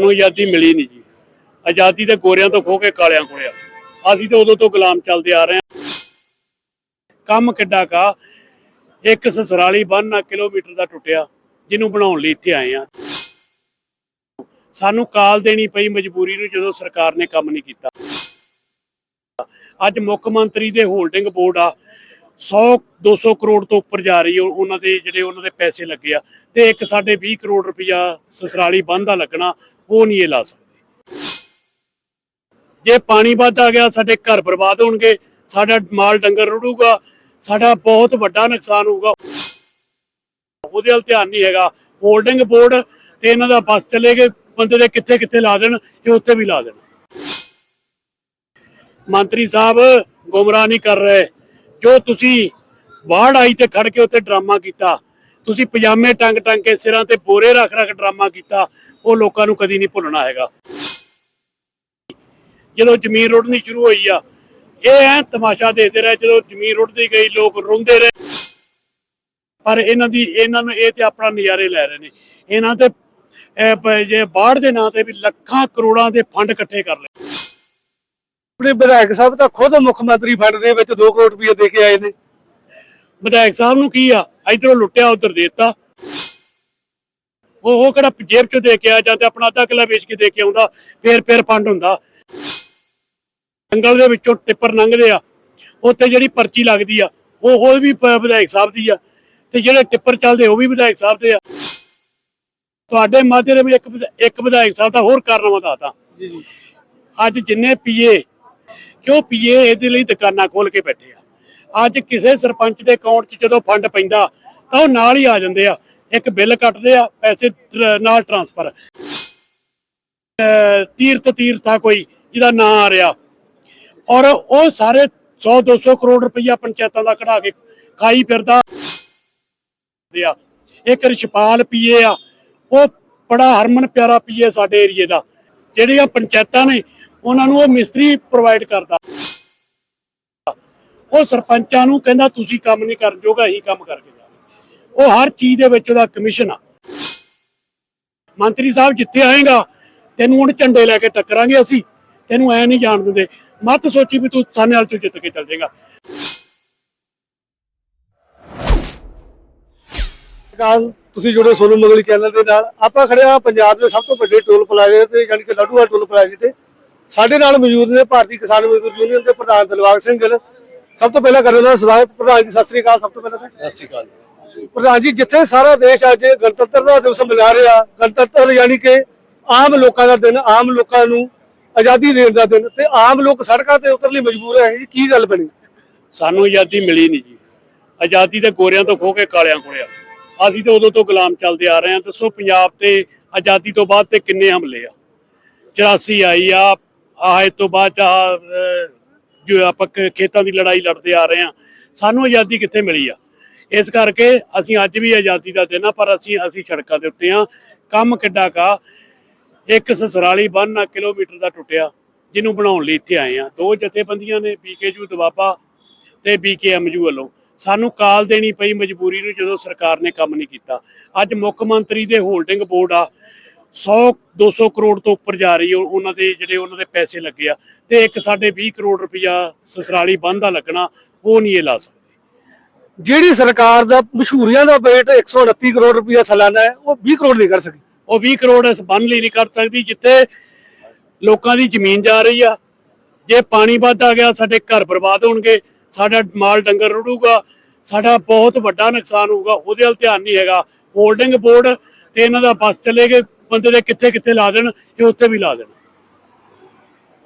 ਨੂੰ ਆਜ਼ਾਦੀ ਮਿਲੀ ਨਹੀਂ ਜੀ। ਆਜ਼ਾਦੀ ਤੇ ਗੋਰਿਆਂ ਤੋਂ ਖੋ ਕੇ ਕਾਲਿਆਂ ਕੋਲਿਆ ਅਸੀਂ ਤੇ ਉਦੋਂ ਤੋਂ ਗੁਲਾਮ ਚੱਲਦੇ ਆ ਰਹੇ ਹਾਂ। ਕੰਮ ਕਿੱਡਾ ਕਾ? ਇੱਕ ਸਸਰਾਲੀ ਬੰਨ ਕਿਲੋਮੀਟਰ ਦਾ ਟੁੱਟਿਆ, ਜਿਹਨੂੰ ਬਣਾਉਣ ਲਈ ਇੱਥੇ ਆਏ ਆ। ਸਾਨੂੰ ਕਾਲ ਦੇਣੀ ਪਈ ਮਜਬੂਰੀ ਨੂੰ ਜਦੋਂ ਸਰਕਾਰ ਨੇ ਕੰਮ ਨਹੀਂ ਕੀਤਾ। ਅੱਜ ਮੁੱਖ ਮੰਤਰੀ ਦੇ ਹੋਲਡਿੰਗ ਬੋਰਡ ਆ। 100 200 ਕਰੋੜ ਤੋਂ ਉੱਪਰ ਜਾ ਰਹੀ ਹੈ ਉਹਨਾਂ ਦੇ ਜਿਹੜੇ ਉਹਨਾਂ ਦੇ ਪੈਸੇ ਲੱਗੇ ਆ। ਤੇ ਇੱਕ ਸਾਡੇ 20 ਕਰੋੜ ਰੁਪਇਆ ਸਸਰਾਲੀ ਬੰਦ ਦਾ ਲੱਗਣਾ। ਉਹ ਨਹੀਂ ਇਹ ਲਾ ਸਕਦੇ। ਜੇ ਪਾਣੀ ਵੱਧ ਆ ਗਿਆ, ਸਾਡੇ ਘਰ ਬਰਬਾਦ ਹੋਣਗੇ, ਸਾਡਾ ਮਾਲ ਡੰਗਰ ਰੁੜੂਗਾ, ਸਾਡਾ ਬਹੁਤ ਵੱਡਾ ਨੁਕਸਾਨ ਹੋਊਗਾ। ਉਹਦੇ ਵੱਲ ਧਿਆਨ ਨਹੀਂ ਹੈਗਾ। ਹੋਲਡਿੰਗ ਬੋਰਡ ਤੇ ਇਹਨਾਂ ਦਾ ਬਸ ਚਲੇਗੇ ਬੰਦੇ ਦੇ ਕਿੱਥੇ ਕਿੱਥੇ ਲਾ ਦੇਣ, ਇਹ ਉੱਥੇ ਵੀ ਲਾ ਦੇਣ। ਮੰਤਰੀ ਸਾਹਿਬ ਗੁੰਮਰਾਹ ਨਹੀਂ ਕਰ ਰਹੇ। ਜੋ ਤੁਸੀਂ ਬਾੜ ਆਈ ਤੇ ਖੜ ਕੇ ਉੱਥੇ ਡਰਾਮਾ ਕੀਤਾ, ਤੁਸੀਂ ਪਜਾਮੇ ਟੰਗ ਟੰਗ ਕੇ ਸਿਰਾਂ ਤੇ ਬੋਰੇ ਰੱਖ ਰੱਖ ਡਰਾਮਾ ਕੀਤਾ ਉਹ ਲੋਕਾਂ ਨੂੰ ਕਦੀ ਨਹੀਂ ਭੁੱਲਣਾ ਹੈਗਾ। ਜਦੋਂ ਜ਼ਮੀਨ ਰੁੜਨੀ ਸ਼ੁਰੂ ਹੋਈ ਆ ਇਹ ਐ ਤਮਾਸ਼ਾ ਦੇਖਦੇ ਰਹੇ ਜਦੋਂ ਜ਼ਮੀਨ ਰੁੜਦੀ ਗਈ ਲੋਕ ਰੋਂਦੇ ਰਹੇ। ਪਰ ਇਹਨਾਂ ਦੀ ਇਹਨਾਂ ਨੂੰ ਇਹ ਤੇ ਆਪਣਾ ਨਜ਼ਾਰੇ ਲੈ ਰਹੇ ਨੇ। ਇਹਨਾਂ ਤੇ ਜੇ ਬਾੜ ਦੇ ਨਾਂ ਤੇ ਵੀ ਲੱਖਾਂ ਕਰੋੜਾਂ ਦੇ ਫੰਡ ਇਕੱਠੇ ਕਰ ਲਏ। ਆਪਣੇ ਵਿਧਾਇਕ ਸਾਹਿਬ ਤਾਂ ਖੁਦ ਮੁੱਖ ਮੰਤਰੀ ਫੰਡ ਦੇ ਵਿੱਚ 2 ਕਰੋੜ ਰੁਪਏ ਦੇ ਕੇ ਆਏ ਨੇ। ਵਿਧਾਇਕ ਸਾਹਿਬ ਨੂੰ ਕੀ ਆ? ਇਧਰੋਂ ਲੁੱਟਿਆ ਉਧਰ ਦੇਤਾ। ਉਹ ਉਹ ਕਿਹੜਾ ਜੇਬ ਚੋਂ ਦੇ ਕੇ ਆ ਜਾਂ ਤੇ ਆਪਣਾ ਅੱਧਾ ਕਿੱਲਾ ਵੇਚ ਕੇ ਦੇ ਕੇ ਆਉਂਦਾ ਫੇਰ ਫੇਰ ਫੰਡ ਹੁੰਦਾ। ਜੰਗਲ ਦੇ ਵਿੱਚੋਂ ਟਿੱਪਰ ਲੰਘਦੇ ਆ ਉੱਥੇ ਜਿਹੜੀ ਪਰਚੀ ਲੱਗਦੀ ਆ ਉਹ ਉਹ ਵੀ ਵਿਧਾਇਕ ਸਾਹਿਬ ਦੀ ਆ ਤੇ ਜਿਹੜੇ ਟਿੱਪਰ ਚੱਲਦੇ ਉਹ ਵੀ ਵਿਧਾਇਕ ਸਾਹਿਬ ਦੇ ਆ। ਤੁਹਾਡੇ ਮਾਧਿਅਮ ਵਿੱਚ ਇੱਕ ਇੱਕ ਵਿਧਾਇਕ ਸਾਹਿਬ ਦਾ ਹੋਰ ਕਾਰਨ ਵਧਾਤਾ ਜੀ ਜੀ। ਅੱਜ ਜਿੰਨੇ ਪੀਏ ਕਿਉਂ ਪੀਏ ਇਹਦੇ ਲਈ ਦੁਕਾਨਾਂ ਖੋਲ ਕੇ ਬੈਠੇ ਆ। ਅੱਜ ਕਿਸੇ ਸਰਪੰਚ ਦੇ ਅਕਾਊਂਟ 'ਚ ਜਦੋਂ ਫੰਡ ਪੈਂਦਾ ਤਾਂ ਉਹ ਨਾਲ ਹੀ ਆ ਜਾਂਦੇ ਆ। ਇੱਕ ਬਿੱਲ ਕੱਟਦੇ ਆ, ਪੈਸੇ ਨਾਲ ਟ੍ਰਾਂਸਫਰ ਤੀਰਥ ਤੀਰਥਾ ਕੋਈ, ਜਿਹਦਾ ਨਾਂ ਆ ਰਿਹਾ। ਔਰ ਉਹ ਸਾਰੇ 100 200 ਕਰੋੜ ਰੁਪਈਆ ਪੰਚਾਇਤਾਂ ਦਾ ਕਢਾ ਕੇ ਖਾਈ ਫਿਰਦਾ। ਆ। ਇੱਕ ਰਿਸ਼ਪਾਲ ਪੀਏ ਆ, ਉਹ ਬੜਾ ਹਰਮਨ ਪਿਆਰਾ ਪੀਏ ਸਾਡੇ ਏਰੀਏ ਦਾ। ਜਿਹੜੀਆਂ ਪੰਚਾਇਤਾਂ ਨੇ, ਉਹਨਾਂ ਨੂੰ ਉਹ ਮਿਸਤਰੀ ਪ੍ਰੋਵਾਈਡ ਕਰਦਾ। ਉਹ ਸਰਪੰਚਾਂ ਨੂੰ ਕਹਿੰਦਾ, ਤੁਸੀਂ ਕੰਮ ਨਹੀਂ ਕਰਨ ਜੋਗਾ ਹੀ ਕੰਮ ਕਰਕੇ ਜਾਓ ਉਹ ਹਰ ਚੀਜ਼ ਦੇ ਵਿੱਚ ਉਹਦਾ ਕਮਿਸ਼ਨ ਆ। ਮੰਤਰੀ ਸਾਹਿਬ ਜਿੱਥੇ ਆਏਗਾ ਤੈਨੂੰ ਹੁਣ ਝੰਡੇ ਲੈ ਕੇ ਟੱਕਰਾਂਗੇ ਅਸੀਂ ਤੈਨੂੰ ਐ ਨਹੀਂ ਜਾਣ ਦਿੰਦੇ। ਮਤ ਸੋਚੀ ਵੀ ਤੂੰ ਸਾਨੇ ਵਾਲ ਤੋਂ ਜਿੱਤ ਕੇ ਚੱਲ ਜਾਏਗਾ। ਕਾਲ ਤੁਸੀਂ ਜੁੜੇ ਸੋਨੂ ਮਗਲੀ ਚੈਨਲ ਦੇ ਨਾਲ। ਆਪਾਂ ਖੜੇ ਆ ਪੰਜਾਬ ਦੇ ਸਭ ਤੋਂ ਵੱਡੇ ਟੋਲ ਪਲਾਜ਼ੇ ਤੇ ਯਾਨੀ ਕਿ ਲੱਡੂਆ ਟੋਲ ਪਲਾਜ਼ੇ ਤੇ। ਸਾਡੇ ਨਾਲ ਮੌਜੂਦ ਨੇ ਭਾਰਤੀ ਕਿਸਾਨ ਮਜ਼ਦੂਰ ਯੂਨੀਅਨ ਦੇ ਪ੍ਰਧਾਨ ਦਿਲਬਾਗ ਸਿੰਘ ਗਿੱਲ। ਸਭ ਤੋਂ ਪਹਿਲਾਂ ਕਰਨ ਦਾ ਸਵਾਗਤ ਪ੍ਰਧਾਨ ਜੀ ਸਤਿ ਸ੍ਰੀ ਅਕਾਲ ਸਭ ਤੋਂ ਪਹਿਲਾਂ ਤਾਂ। ਸਤਿ ਸ਼੍ਰੀ ਅਕਾਲ ਪ੍ਰਧਾਨ ਜੀ ਜਿੱਥੇ ਸਾਰਾ ਦੇਸ਼ ਅੱਜ ਗਣਤੰਤਰ ਦਾ ਦਿਵਸ ਮਨਾ ਰਿਹਾ, ਗਣਤੰਤਰ ਯਾਨੀ ਕਿ ਆਮ ਲੋਕਾਂ ਦਾ ਦਿਨ, ਆਮ ਲੋਕਾਂ ਨੂੰ ਆਜ਼ਾਦੀ ਦੇਣ ਦਾ ਦਿਨ, ਤੇ ਆਮ ਲੋਕ ਸੜਕਾਂ ਤੇ ਉਤਰਨ ਲਈ ਮਜਬੂਰ ਹੈ ਜੀ ਕੀ ਗੱਲ ਬਣੀ? ਸਾਨੂੰ ਆਜ਼ਾਦੀ ਮਿਲੀ ਨਹੀਂ ਜੀ। ਆਜ਼ਾਦੀ ਤੇ ਗੋਰਿਆਂ ਤੋਂ ਖੋ ਕੇ ਕਾਲਿਆਂ ਕੋਲਿਆ ਅਸੀਂ ਤੇ ਉਦੋਂ ਤੋਂ ਗੁਲਾਮ ਚੱਲਦੇ ਆ ਰਹੇ ਹਾਂ। ਦੱਸੋ ਪੰਜਾਬ ਤੇ ਆਜ਼ਾਦੀ ਤੋਂ ਬਾਅਦ ਤੇ ਕਿੰਨੇ ਹਮਲੇ ਆ? 84 ਆਈ ਆ ਆਹ ਤੋਂ ਬਾਅਦ ਆ ਜੋ ਆਪਾਂ ਖੇਤਾਂ ਦੀ ਲੜਾਈ ਲੜਦੇ ਆ ਰਹੇ ਹਾਂ। ਸਾਨੂੰ ਆਜ਼ਾਦੀ ਕਿੱਥੇ ਮਿਲੀ ਆ? ਇਸ ਕਰਕੇ ਅਸੀਂ ਅੱਜ ਵੀ ਆਜ਼ਾਦੀ ਦਾ ਦਿਨ ਆ, ਪਰ ਅਸੀਂ ਅਸੀਂ ਸੜਕਾਂ ਦੇ ਉੱਤੇ ਆ। ਕੰਮ ਕਿੱਡਾ ਕਾ ਇੱਕ ਸਸਰਾਲੀ ਬੰਨ ਕਿਲੋਮੀਟਰ ਦਾ ਟੁੱਟਿਆ, ਜਿਹਨੂੰ ਬਣਾਉਣ ਲਈ ਇੱਥੇ ਆਏ ਆ। ਦੋ ਜਥੇਬੰਦੀਆਂ ਨੇ ਬੀਕੇਯੂ ਦਵਾਬਾ ਤੇ ਬੀਕੇਐਮਯੂ ਵੱਲੋਂ। ਸਾਨੂੰ ਕਾਲ ਦੇਣੀ ਪਈ ਮਜਬੂਰੀ ਨੂੰ ਜਦੋਂ ਸਰਕਾਰ ਨੇ ਕੰਮ ਨਹੀਂ ਕੀਤਾ। ਅੱਜ ਮੁੱਖ ਮੰਤਰੀ ਦੇ ਹੋਲਡਿੰਗ ਬੋਰਡ ਆ 100 200 ਕਰੋੜ ਤੋਂ ਉੱਪਰ ਜਾ ਰਹੀ ਹੈ ਉਹਨਾਂ ਦੇ ਜਿਹੜੇ ਉਹਨਾਂ ਦੇ ਪੈਸੇ ਲੱਗੇ ਆ। ਤੇ ਇੱਕ ਸਾਡੇ 20 ਕਰੋੜ ਰੁਪਇਆ ਸਸਰਾਲੀ ਬੰਦ ਦਾ ਲੱਗਣਾ, ਉਹ ਨਹੀਂ ਇਹ ਲਾ ਸਕਦੇ। ਜਿਹੜੀ ਸਰਕਾਰ ਦਾ ਮਸ਼ਹੂਰੀਆਂ ਦਾ ਬਜਟ 129 ਕਰੋੜ ਰੁਪਇਆ ਸਾਲਾਨਾ ਹੈ ਉਹ 20 ਕਰੋੜ ਨਹੀਂ ਕਰ ਸਕੀ। ਉਹ 20 ਕਰੋੜ ਇਸ ਬੰਨ ਲਈ ਨਹੀਂ ਕਰ ਸਕਦੀ ਜਿੱਥੇ ਲੋਕਾਂ ਦੀ ਜ਼ਮੀਨ ਜਾ ਰਹੀ ਆ। ਜੇ ਪਾਣੀ ਵੱਧ ਆ ਗਿਆ ਸਾਡੇ ਘਰ ਬਰਬਾਦ ਹੋਣਗੇ ਸਾਡਾ ਮਾਲ ਡੰਗਰ ਰੁੜੂਗਾ ਸਾਡਾ ਬਹੁਤ ਵੱਡਾ ਨੁਕਸਾਨ ਹੋਊਗਾ ਉਹਦੇ ਵੱਲ ਧਿਆਨ ਨਹੀਂ ਹੈਗਾ। ਹੋਲਡਿੰਗ ਬੋਰਡ ਤੇ ਇਹਨਾਂ ਦਾ ਬਸ ਚਲੇਗੇ ਬੰਦੇ ਦੇ ਕਿੱਥੇ ਕਿੱਥੇ ਲਾ ਦੇਣ ਇਹ ਉੱਥੇ ਵੀ ਲਾ ਦੇਣ।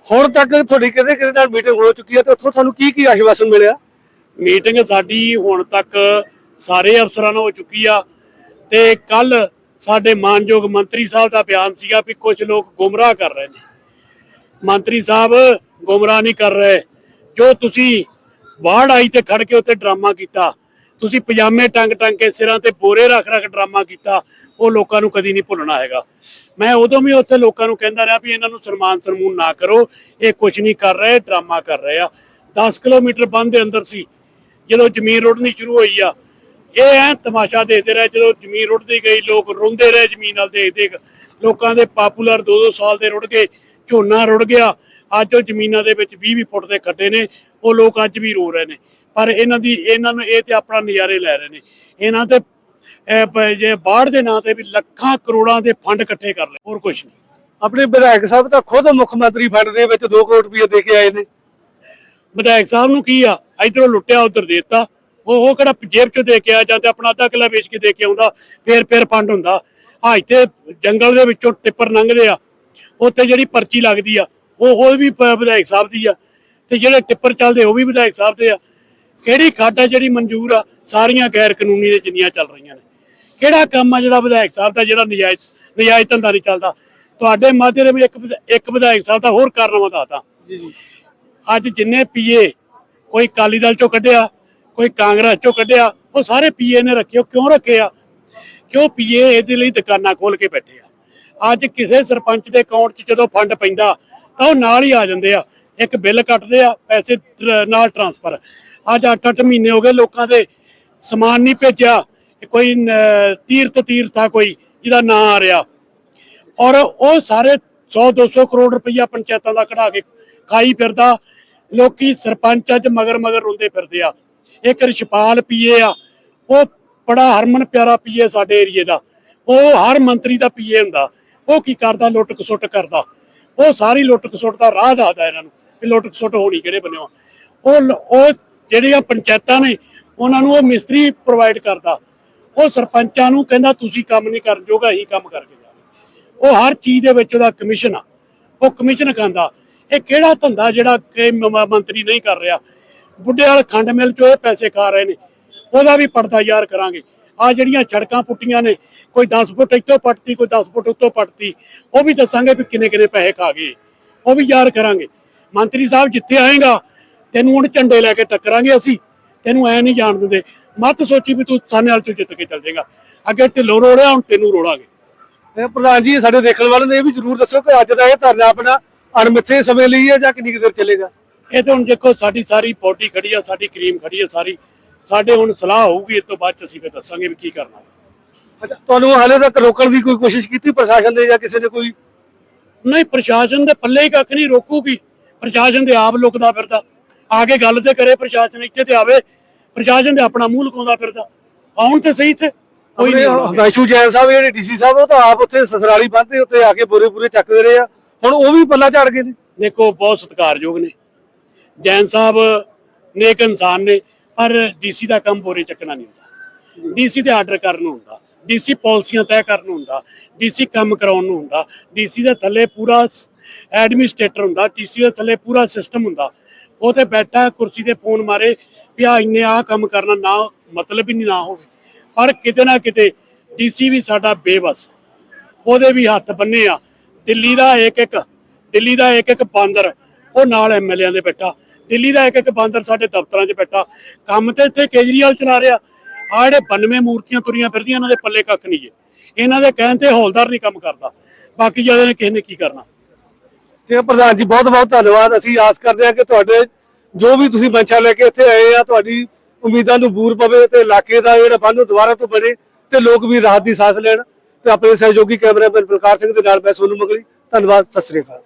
ਹੁਣ ਤੱਕ ਤੁਹਾਡੀ ਕਿਤੇ ਕਿਤੇ ਨਾਲ ਮੀਟਿੰਗ ਹੋ ਚੁੱਕੀ ਹੈ ਤੇ ਉੱਥੋਂ ਤੁਹਾਨੂੰ ਕੀ ਕੀ ਆਸ਼ਵਾਸਨ ਮਿਲਿਆ? ਮੀਟਿੰਗ ਸਾਡੀ ਹੁਣ ਤੱਕ ਸਾਰੇ ਅਫਸਰਾਂ ਨਾਲ ਹੋ ਚੁੱਕੀ ਆ ਤੇ ਕੱਲ ਸਾਡੇ ਮਾਨਯੋਗ ਮੰਤਰੀ ਸਾਹਿਬ ਦਾ ਬਿਆਨ ਸੀਗਾ ਵੀ ਕੁਝ ਲੋਕ ਗੁੰਮਰਾਹ ਕਰ ਰਹੇ ਨੇ। ਮੰਤਰੀ ਸਾਹਿਬ ਗੁੰਮਰਾਹ ਨਹੀਂ ਕਰ ਰਹੇ। ਜੋ ਤੁਸੀਂ ਬਾੜ ਆਈ ਤੇ ਖੜ ਕੇ ਉੱਥੇ ਡਰਾਮਾ ਕੀਤਾ, ਤੁਸੀਂ ਪਜਾਮੇ ਟੰਗ ਟੰਗ ਕੇ ਸਿਰਾਂ ਤੇ ਬੋਰੇ ਰੱਖ ਰੱਖ ਡਰਾਮਾ ਕੀਤਾ, ਉਹ ਲੋਕਾਂ ਨੂੰ ਕਦੀ ਨਹੀਂ ਭੁੱਲਣਾ ਹੈਗਾ। ਮੈਂ ਉਦੋਂ ਵੀ ਉੱਥੇ ਲੋਕਾਂ ਨੂੰ ਕਹਿੰਦਾ ਰਿਹਾ ਵੀ ਇਹਨਾਂ ਨੂੰ ਸਨਮਾਨ ਸਰਮੂਨ ਨਾ ਕਰੋ, ਇਹ ਕੁਝ ਨਹੀਂ ਕਰ ਰਹੇ, ਡਰਾਮਾ ਕਰ ਰਹੇ ਆ। 10 ਕਿਲੋਮੀਟਰ ਬੰਦ ਦੇ ਅੰਦਰ ਸੀ ਜਦੋਂ ਜ਼ਮੀਨ ਰੁੜਨੀ ਸ਼ੁਰੂ ਹੋਈ ਆ, ਇਹ ਐ ਤਮਾਸ਼ਾ ਦੇਖਦੇ ਰਹੇ, ਜਦੋਂ ਜ਼ਮੀਨ ਰੁੜਦੀ ਗਈ, ਲੋਕ ਰੋਂਦੇ ਰਹੇ ਜ਼ਮੀਨ ਨਾਲ ਦੇਖ ਦੇਖ, ਲੋਕਾਂ ਦੇ ਪਾਪੂਲਰ 2-2 ਸਾਲ ਦੇ ਰੁੜ ਗਏ, ਝੋਨਾ ਰੁੜ ਗਿਆ, ਅੱਜ ਉਹ ਜ਼ਮੀਨਾਂ ਦੇ ਵਿੱਚ 20-20 ਫੁੱਟ ਦੇ ਖੱਡੇ ਨੇ, ਉਹ ਲੋਕ ਅੱਜ ਵੀ ਰੋ ਰਹੇ ਨੇ, ਪਰ ਇਹਨਾਂ ਦੀ, ਇਹਨਾਂ ਨੂੰ ਇਹ ਤੇ ਆਪਣਾ ਨਜ਼ਾਰੇ ਲੈ ਰਹੇ ਨੇ, ਇਹਨਾਂ ਤੇ ਜੇ ਬਾੜ ਦੇ ਨਾਂ ਤੇ ਵੀ ਲੱਖਾਂ ਕਰੋੜਾਂ ਦੇ ਫੰਡ ਇਕੱਠੇ ਕਰ ਲਏ, ਹੋਰ ਕੁਝ ਨਹੀਂ। ਆਪਣੇ ਵਿਧਾਇਕ ਸਾਹਿਬ ਤਾਂ ਖੁਦ ਮੁੱਖ ਮੰਤਰੀ ਫੰਡ ਦੇ ਵਿੱਚ 2 ਕਰੋੜ ਰੁਪਏ ਦੇ ਕੇ ਆਏ ਨੇ। ਵਿਧਾਇਕ ਸਾਹਿਬ ਨੂੰ ਕੀ ਆ? ਇਧਰੋਂ ਲੁੱਟਿਆ, ਉਧਰ ਦੇਤਾ। ਉਹ ਉਹ ਕਿਹੜਾ ਜੇਬ ਚੋਂ ਦੇ ਕੇ ਆ ਜਾਂ ਤੇ ਆਪਣਾ ਅੱਧਾ ਕਿੱਲਾ ਵੇਚ ਕੇ ਦੇ ਕੇ ਆਉਂਦਾ, ਫੇਰ ਫੇਰ ਫੰਡ ਹੁੰਦਾ। ਆ ਇੱਥੇ ਜੰਗਲ ਦੇ ਵਿੱਚੋਂ ਟਿੱਪਰ ਲੰਘਦੇ ਆ। ਉੱਥੇ ਜਿਹੜੀ ਪਰਚੀ ਲੱਗਦੀ ਆ, ਉਹ ਉਹ ਵੀ ਵਿਧਾਇਕ ਸਾਹਿਬ ਦੀ ਆ। ਤੇ ਜਿਹੜੇ ਟਿੱਪਰ ਚੱਲਦੇ, ਉਹ ਵੀ ਵਿਧਾਇਕ ਸਾਹਿਬ ਦੇ ਆ। ਕਿਹੜੀ ਖਾਡਾ ਜਿਹੜੀ ਮਨਜ਼ੂਰ ਆ? ਸਾਰੀਆਂ ਗੈਰ ਕਾਨੂੰਨੀ ਦੇ ਜਿੰਨੀਆਂ ਚੱਲ ਰਹੀਆਂ ਨੇ। ਕਿਹੜਾ ਕੰਮ ਆ ਜਿਹੜਾ ਵਿਧਾਇਕ ਸਾਹਿਬ ਦਾ, ਜਿਹੜਾ ਨਜਾਇਜ਼ ਨਜਾਇਜ਼ ਧੰਦਾ ਨਹੀਂ ਚੱਲਦਾ? ਤੁਹਾਡੇ ਮਾਧਿਅਮ ਇੱਕ ਇੱਕ ਵਿਧਾਇਕ ਸਾਹਿਬ ਦਾ ਹੋਰ ਕਾਰਨਾਮਾ ਦੱਸਦਾ। ਜੀ ਜੀ। ਅੱਜ ਜਿੰਨੇ ਪੀਏ ਕੋਈ ਕਾਲੀ ਦਲ ਚੋਂ ਕੱਢਿਆ, ਕੋਈ ਕਾਂਗਰਸ ਚੋਂ ਕੱਢਿਆ, ਉਹ ਸਾਰੇ ਪੀਏ ਨੇ ਰੱਖੇ ਕਿਉਂ ਰੱਖੇ ਆ? ਕਿਉਂ ਪੀਏ ਇਹਦੇ ਲਈ ਦੁਕਾਨਾਂ ਖੋਲ ਕੇ ਬੈਠੇ ਆ? ਅੱਜ ਕਿਸੇ ਸਰਪੰਚ ਦੇ ਅਕਾਊਂਟ 'ਚ ਜਦੋਂ ਫੰਡ ਪੈਂਦਾ, ਤਾਂ ਉਹ ਨਾਲ ਹੀ ਆ ਜਾਂਦੇ ਆ। ਇੱਕ ਬਿੱਲ ਕੱਟਦੇ ਆ, ਪੈਸੇ ਨਾਲ ਟ੍ਰਾਂਸਫਰ। ਅੱਜ 8-8 ਮਹੀਨੇ ਹੋ ਗਏ ਲੋਕਾਂ ਦੇ ਸਮਾਨ ਨਹੀਂ ਭੇਜਿਆ ਕੋਈ ਨ- ਤੀਰਥ ਤੀਰਥਾ ਕੋਈ ਜਿਹਦਾ ਨਾਂ ਆ ਰਿਹਾ। ਔਰ ਉਹ ਸਾਰੇ 100 200 ਕਰੋੜ ਰੁਪਈਆ ਪੰਚਾਇਤਾਂ ਦਾ ਕਢਾ ਕੇ ਖਾਈ ਫਿਰਦਾ, ਲੋਕੀ ਸਰਪੰਚਾਂ ਚ ਮਗਰ ਮਗਰ ਰੋਂਦੇ ਫਿਰਦੇ ਆ। ਇੱਕ ਰਿਸ਼ਪਾਲ ਪੀਏ ਆ, ਉਹ ਬੜਾ ਹਰਮਨ ਪਿਆਰਾ ਪੀਏ ਸਾਡੇ ਏਰੀਏ ਦਾ। ਉਹ ਹਰ ਮੰਤਰੀ ਦਾ ਪੀਏ ਹੁੰਦਾ, ਉਹ ਕੀ ਕਰਦਾ ਲੁੱਟ ਕਸੁੱਟ ਕਰਦਾ। ਉਹ ਸਾਰੀ ਲੁੱਟ ਖਸੁੱਟ ਦਾ ਰਾਹ ਦੱਸਦਾ ਇਹਨਾਂ ਨੂੰ ਕਿ ਲੁੱਟ ਖਸੁੱਟ ਹੋਣੀ ਕਿਹੜੇ ਬੰਨਿਓ ਉਹ ਉਹ ਜਿਹੜੀਆਂ ਪੰਚਾਇਤਾਂ ਨੇ, ਉਹਨਾਂ ਨੂੰ ਉਹ ਮਿਸਤਰੀ ਪ੍ਰੋਵਾਈਡ ਕਰਦਾ। ਉਹ ਸਰਪੰਚਾਂ ਨੂੰ ਕਹਿੰਦਾ, ਤੁਸੀਂ ਕੰਮ ਨਹੀਂ ਕਰਨ ਜੋਗਾ ਹੀ ਕੰਮ ਕਰਕੇ ਜਾਓ ਉਹ ਹਰ ਚੀਜ਼ ਦੇ ਵਿੱਚ ਉਹਦਾ ਕਮਿਸ਼ਨ ਆ। ਉਹ ਕਮਿਸ਼ਨ ਖਾਂਦਾ। ਇਹ ਕਿਹੜਾ ਧੰਦਾ ਜਿਹੜਾ ਕਿ ਮੰਤਰੀ ਨਹੀਂ ਕਰ ਰਿਹਾ? ਬੁੱਢੇ ਵਾਲ ਖੰਡ ਮਿਲ ਚੋਂ ਇਹ ਪੈਸੇ ਖਾ ਰਹੇ ਨੇ। ਉਹਦਾ ਵੀ ਪਰਦਾ ਯਾਰ ਕਰਾਂਗੇ। ਆ ਜਿਹੜੀਆਂ ਸੜਕਾਂ ਪੁੱਟੀਆਂ ਨੇ, ਕੋਈ 10 ਫੁੱਟ ਇੱਥੋਂ ਪੱਟਤੀ, ਕੋਈ 10 ਫੁੱਟ ਉੱਤੋਂ ਪੱਟਤੀ, ਉਹ ਵੀ ਦੱਸਾਂਗੇ ਵੀ ਕਿੰਨੇ ਕਿੰਨੇ ਪੈਸੇ ਖਾ ਗਏ। ਉਹ ਵੀ ਯਾਰ ਕਰਾਂਗੇ। ਮੰਤਰੀ ਸਾਹਿਬ ਜਿੱਥੇ ਆਏਗਾ, ਤੈਨੂੰ ਹੁਣ ਝੰਡੇ ਲੈ ਕੇ ਟੱਕਰਾਂਗੇ ਅਸੀਂ। ਤੈਨੂੰ ਐ ਨਹੀਂ ਜਾਣ ਦਿੰਦੇ। ਮਤ ਸੋਚੀ ਵੀ ਤੂੰ ਸਾਨੇ ਵਾਲ ਚੋਂ ਜਿੱਤ ਕੇ ਚੱਲ ਜਾਏਗਾ। ਅੱਗੇ ਢਿੱਲੋਂ ਰੋੜਿਆ, ਹੁਣ ਤੈਨੂੰ ਰੋੜਾਂਗੇ। ਪ੍ਰਧਾਨ ਜੀ, ਸਾਡੇ ਦੇਖਣ ਵਾਲੇ ਨੇ ਇਹ ਵੀ ਜ਼ਰੂਰ ਦੱਸੋ ਕਿ ਅੱਜ ਦਾ ਇਹ ਧਰਨਾ ਆਪਣਾ ਅਣਮਿੱਥੇ ਸਮੇਂ ਲਈ ਹੈ ਜਾਂ ਕਿੰਨੀ ਕੁ ਦੇਰ ਚੱਲੇਗਾ? ਇਹ ਤਾਂ ਹੁਣ ਦੇਖੋ ਸਾਡੀ ਸਾਰੀ ਪੌਟੀ ਖੜੀ ਆ ਸਾਡੀ ਕਰੀਮ ਖੜੀ ਆ ਸਾਰੀ। ਸਾਡੇ ਹੁਣ ਸਲਾਹ ਹੋਊਗੀ ਇਸ ਤੋਂ ਬਾਅਦ ਚ ਅਸੀਂ ਫਿਰ ਦੱਸਾਂਗੇ ਵੀ ਕੀ ਕਰਨਾ। ਅੱਛਾ ਤੁਹਾਨੂੰ ਹਾਲੇ ਤੱਕ ਰੋਕਣ ਦੀ ਕੋਈ ਕੋਸ਼ਿਸ਼ ਕੀਤੀ ਪ੍ਰਸ਼ਾਸਨ ਨੇ ਜਾਂ ਕਿਸੇ ਨੇ ਕੋਈ? ਨਹੀਂ ਪ੍ਰਸ਼ਾਸਨ ਦੇ ਪੱਲੇ ਹੀ ਕੱਖ ਨਹੀਂ ਰੋਕੂਗੀ। ਪ੍ਰਸ਼ਾਸਨ ਦੇ ਆਪ ਲੁਕਦਾ ਫਿਰਦਾ। ਆ ਕੇ ਗੱਲ ਤੇ ਕਰੇ ਪ੍ਰਸ਼ਾਸਨ ਇੱਥੇ ਤੇ ਆਵੇ। ਪ੍ਰਸ਼ਾਸਨ ਦੇ ਆਪਣਾ ਮੂੰਹ ਲੁਕਾਉਂਦਾ ਫਿਰਦਾ। ਆਉਣ ਤੇ ਸਹੀ ਤੇ ਕੋਈ ਨਹੀਂ। ਵੈਸ਼ੂ ਜੈਨ ਸਾਹਿਬ ਜਿਹੜੇ ਡੀਸੀ ਸਾਹਿਬ ਉਹ ਤਾਂ ਆਪ ਉੱਥੇ ਸਸਰਾਲੀ ਬੰਦੇ ਉੱਤੇ ਆ ਕੇ ਬੋਰੇ ਪੂਰੇ ਚੱਕਦੇ ਰਹੇ ਆ। ਹੁਣ ਉਹ ਵੀ ਪੱਲਾ ਝਾੜ ਗਏ ਨੇ। ਦੇਖੋ, ਬਹੁਤ ਸਤਿਕਾਰਯੋਗ ਨੇ। ਜੈਨ ਸਾਹਿਬ ਨੇਕ ਇਨਸਾਨ ਨੇ, ਪਰ ਡੀਸੀ ਦਾ ਕੰਮ ਬੋਰੇ ਚੱਕਣਾ ਨਹੀਂ ਹੁੰਦਾ। ਡੀਸੀ ਤੇ ਆਰਡਰ ਕਰਨ ਨੂੰ ਹੁੰਦਾ। ਡੀਸੀ ਪਾਲਿਸੀਆਂ ਤੈਅ ਕਰਨ ਨੂੰ ਹੁੰਦਾ। ਡੀਸੀ ਕੰਮ ਕਰਾਉਣ ਨੂੰ ਹੁੰਦਾ। ਡੀਸੀ ਦੇ ਥੱਲੇ ਪੂਰਾ ਐਡਮਿਨਿਸਟ੍ਰੇਟਰ ਹੁੰਦਾ। ਡੀਸੀ ਦੇ ਥੱਲੇ ਪੂਰਾ ਸਿਸਟਮ ਹੁੰਦਾ। ਉਹ ਤੇ ਬੈਠਾ, ਕੁਰਸੀ ਤੇ ਫੋਨ ਮਾਰੇ ਵੀ ਆ ਇੰਨੇ ਆ ਕੰਮ ਕਰਨਾ ਨਾ, ਮਤਲਬ ਹੀ ਨਹੀਂ ਨਾ ਹੋਵੇ। ਪਰ ਕਿਤੇ ਨਾ ਕਿਤੇ ਡੀਸੀ ਵੀ ਸਾਡਾ ਬੇਬਸ ਉਹਦੇ ਵੀ ਹੱਥ ਬੰਨੇ ਆ। ਦਿੱਲੀ ਦਾ ਇੱਕ ਇੱਕ, ਦਿੱਲੀ ਦਾ ਇੱਕ ਇੱਕ ਬਾਂਦਰ, ਉਹ ਨਾਲ ਐਮਐਲਏਆਂ ਦੇ ਬੈਠਾ। ਦਿੱਲੀ ਦਾ ਇੱਕ ਇੱਕ ਬਾਂਦਰ ਸਾਡੇ ਦਫ਼ਤਰਾਂ 'ਚ ਬੈਠਾ। ਕੰਮ ਤੇ ਇੱਥੇ ਕੇਜਰੀਵਾਲ ਚਲਾ ਰਿਹਾ। ਆ ਜਿਹੜੇ 92 ਮੂਰਤੀਆਂ ਤੁਰੀਆਂ ਫਿਰਦੀਆਂ, ਇਹਨਾਂ ਦੇ ਪੱਲੇ ਕੱਖ ਨਹੀਂ ਜੇ। ਇਹਨਾਂ ਦੇ ਕਹਿਣ ਤੇ ਹੌਲਦਾਰ ਨਹੀਂ ਕੰਮ ਕਰਦਾ। ਬਾਕੀ ਜ਼ਿਆਦਾ ਨੇ ਕਿਸੇ ਨੇ ਕੀ ਕਰਨਾ? ਤੇ ਪ੍ਰਧਾਨ ਜੀ, ਬਹੁਤ ਬਹੁਤ ਧੰਨਵਾਦ। ਅਸੀਂ ਆਸ ਕਰਦੇ ਹਾਂ ਕਿ ਤੁਹਾਡੇ ਜੋ ਵੀ ਤੁਸੀਂ ਮੰਸ਼ਾ ਲੈ ਕੇ ਇੱਥੇ ਆਏ ਆ, ਤੁਹਾਡੀ ਉਮੀਦਾਂ ਨੂੰ ਬੂਰ ਪਵੇ ਤੇ ਇਲਾਕੇ ਦਾ ਜਿਹੜਾ ਬੰਦ ਦੁਬਾਰਾ ਤੋਂ ਬਣੇ ਤੇ ਲੋਕ ਵੀ ਰਾਹਤ ਦੀ ਸਾਹ ਲੈਣ। ਤੇ ਆਪਣੇ ਸਹਿਯੋਗੀ ਕੈਮਰਾਮੈਨ ਬਲਕਾਰ ਸਿੰਘ ਦੇ ਨਾਲ ਮੈਂ ਸੋਨੂ ਮਗਲੀ। ਧੰਨਵਾਦ, ਸਤਿ ਸ੍ਰੀ ਅਕਾਲ।